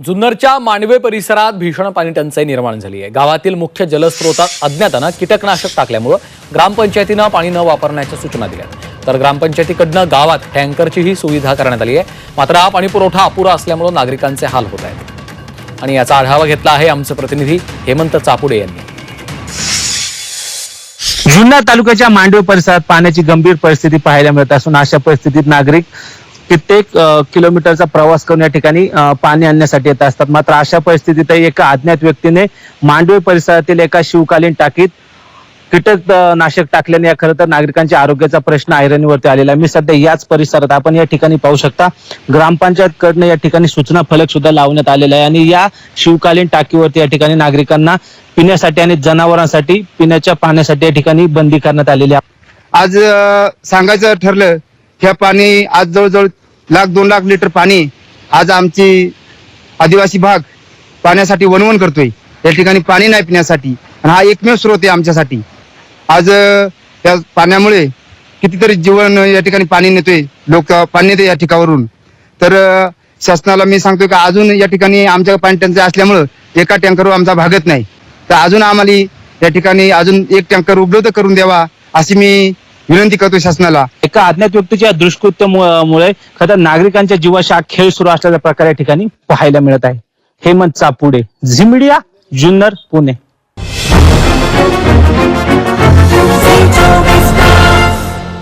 जुन्नरच्या मांडवे परिसरात भीषण पाणी टंचाई निर्माण झाली आहे. गावातील मुख्य जलस्रोतात अज्ञातानं कीटकनाशक टाकल्यामुळं ग्रामपंचायतीनं पाणी न वापरण्याच्या सूचना दिल्या तर ग्रामपंचायतीकडनं गावात टँकरची ही सुविधा करण्यात आली आहे. मात्र हा पाणी पुरवठा अपुरा असल्यामुळं नागरिकांचे हाल होत आहेत. आणि याचा आढावा घेतला आहे आमचे प्रतिनिधी हेमंत चापुडे यांनी. जुन्नर तालुक्याच्या मांडवे परिसरात पाण्याची गंभीर परिस्थिती पाहायला मिळत असून अशा परिस्थितीत नागरिक कित्येक किलोमीटरचा प्रवास करून या ठिकाणी पाणी आणण्यासाठी येत असतात. मात्र अशा परिस्थितीत एका अज्ञात व्यक्तीने मांडवे परिसरातील एका शिवकालीन टाकीत कीटक नाशक टाकल्याने या खरं तर नागरिकांच्या आरोग्याचा प्रश्न ऐरणीवरती आलेला आहे. मी सध्या याच परिसरात आपण या ठिकाणी पाहू शकता ग्रामपंचायत कडनं या ठिकाणी सूचना फलक सुद्धा लावण्यात आलेला आहे आणि या शिवकालीन टाकीवरती या ठिकाणी नागरिकांना पिण्यासाठी आणि जनावरांसाठी पिण्याच्या पाण्यासाठी या ठिकाणी बंदी करण्यात आलेली आहे. आज सांगायचं ठरलं हे पाणी आज जवळजवळ लाख दोन लाख लिटर पाणी आज आमची आदिवासी भाग पाण्यासाठी वणवण करतोय. या ठिकाणी पाणी नाही पिण्यासाठी आणि हा एकमेव स्रोत आहे आमच्यासाठी. आज त्या पाण्यामुळे कितीतरी जीवन या ठिकाणी पाणी नेतोय लोक पाणी नेते या ठिकाणावरून तर शासनाला मी सांगतोय का अजून या ठिकाणी आमच्या पाणी टंचाई असल्यामुळं एका टँकरवर आमचा भागत नाही. तर अजून आम्हाला या ठिकाणी अजून एक टँकर उपलब्ध करून द्यावा अशी मी विनंती करतो शासनाला. एका अज्ञात व्यक्तीच्या दुष्कृत्यामुळे खरं नागरिकांच्या जीवाशी खेळ सुरू असल्याचा प्रकार या ठिकाणी पाहायला मिळत आहे. हेमंत चापुडे झिमिडिया जुन्नर पुणे.